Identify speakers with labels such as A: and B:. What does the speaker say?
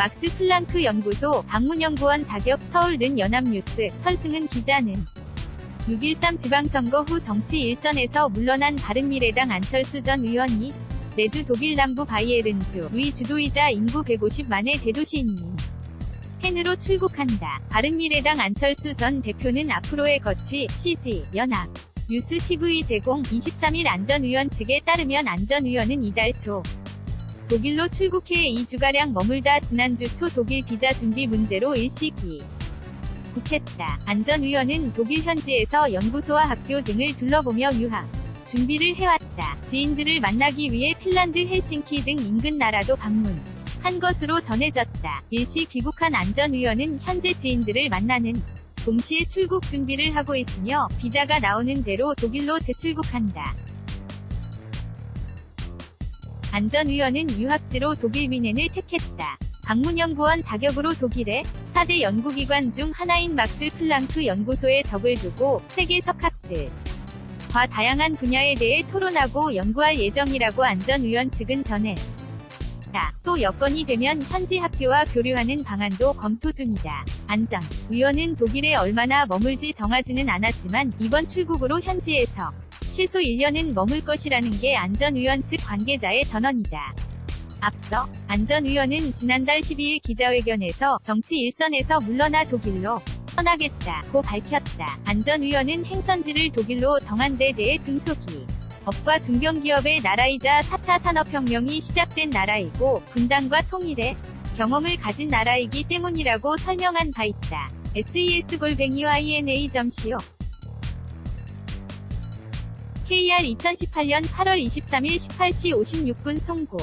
A: 막스 플랑크 연구소 방문연구원 자격 서울는 연합뉴스 설승은 기자는 6.13 지방선거 후 정치 일선에서 물러난 바른미래당 안철수 전 의원이 내주 독일 남부 바이에른주 의 주도이자 인구 150만의 대도시인 헨으로 출국한다. 바른미래당 안철수 전 대표는 앞으로의 거취, CG, 연합, 뉴스 TV 제공 23일 안전위원 측에 따르면 안전위원은 이달 초 독일로 출국해 2주가량 머물다 지난주 초 독일 비자 준비 문제로 일시기 국했다. 안전위원은 독일 현지에서 연구소와 학교 등을 둘러보며 유학 준비를 해왔다. 지인들을 만나기 위해 핀란드 헬싱키 등 인근 나라도 방문. 한 것으로 전해졌다. 일시 귀국한 안전위원은 현재 지인들을 만나는 동시에 출국 준비를 하고 있으며 비자가 나오는 대로 독일로 재출국한다. 안전위원은 유학지로 독일 미넨을 택했다. 방문연구원 자격으로 독일의 4대 연구기관 중 하나인 막스 플랑크 연구소에 적을 두고 세계 석학들 과 다양한 분야에 대해 토론하고 연구할 예정이라고 안전위원 측은 전했다. 또 여건이 되면 현지 학교와 교류하는 방안도 검토 중이다. 안전 위원은 독일에 얼마나 머물지 정하지는 않았지만 이번 출국으로 현지에서 최소 1년은 머물 것이라는 게 안전위원 측 관계자의 전언이다. 앞서 안전위원은 지난달 12일 기자회견에서 정치 일선에서 물러나 독일로 떠나겠다고 밝혔다. 안전위원은 행선지를 독일로 정한 데 대해 중소기 업과 중견기업의 나라이자 4차 산업혁명이 시작된 나라이고 분단과 통일의 경험을 가진 나라이기 때문이라고 설명한 바 있다. ses-gol뱅이 ina.co KR 2018년 8월 23일 18시 56분 송고